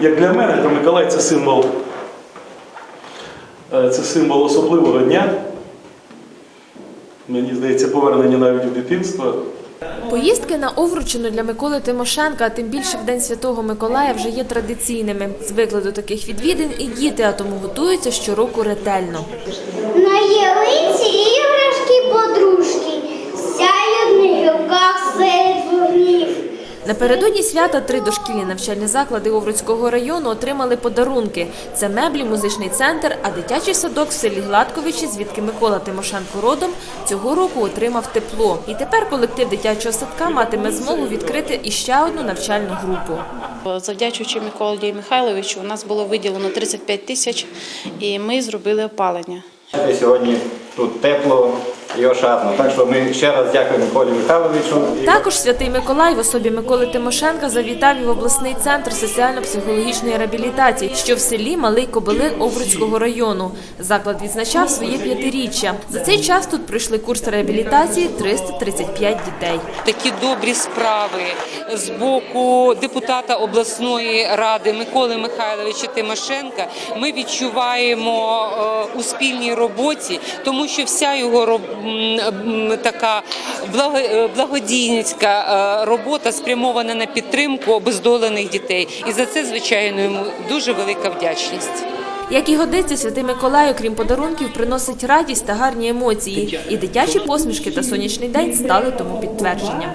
як для мене, то Миколай це символ, е, це символ особливого дня. Мені здається, повернення навіть у дитинство. Поїздки на Овручину для Миколи Тимошенка, а тим більше в День Святого Миколая, вже є традиційними. Звикли до таких відвідин і діти, а тому готуються щороку ретельно. На Напередодні свята три дошкільні навчальні заклади Овруцького району отримали подарунки. Це меблі, музичний центр, а дитячий садок в селі Гладковичі, звідки Микола Тимошенко родом, цього року отримав тепло. І тепер колектив дитячого садка матиме змогу відкрити іще одну навчальну групу. Завдячуючи Миколі Михайловичу, у нас було виділено 35 тисяч, і ми зробили опалення. Сьогодні тут тепло і ошатно. Так що ми ще раз дякуємо Миколі Михайловичу. Також святий Миколай в особі Миколи Тимошенка завітав і в обласний центр соціально-психологічної реабілітації, що в селі Малий Кобилин Овруцького району. Заклад відзначав своє п'ятиріччя. За цей час тут пройшли курс реабілітації 335 дітей. такі добрі справи з боку депутата обласної ради Миколи Михайловича Тимошенка. Ми відчуваємо е, у спільній роботі, тому що вся його роб- м, м, така е, благодійницька е, робота спрямована на підтримку обездолених дітей. І за це, звичайно, йому дуже велика вдячність. Як і годиться, святий Миколай, окрім подарунків, приносить радість та гарні емоції. І дитячі посмішки та сонячний день стали тому підтвердженням.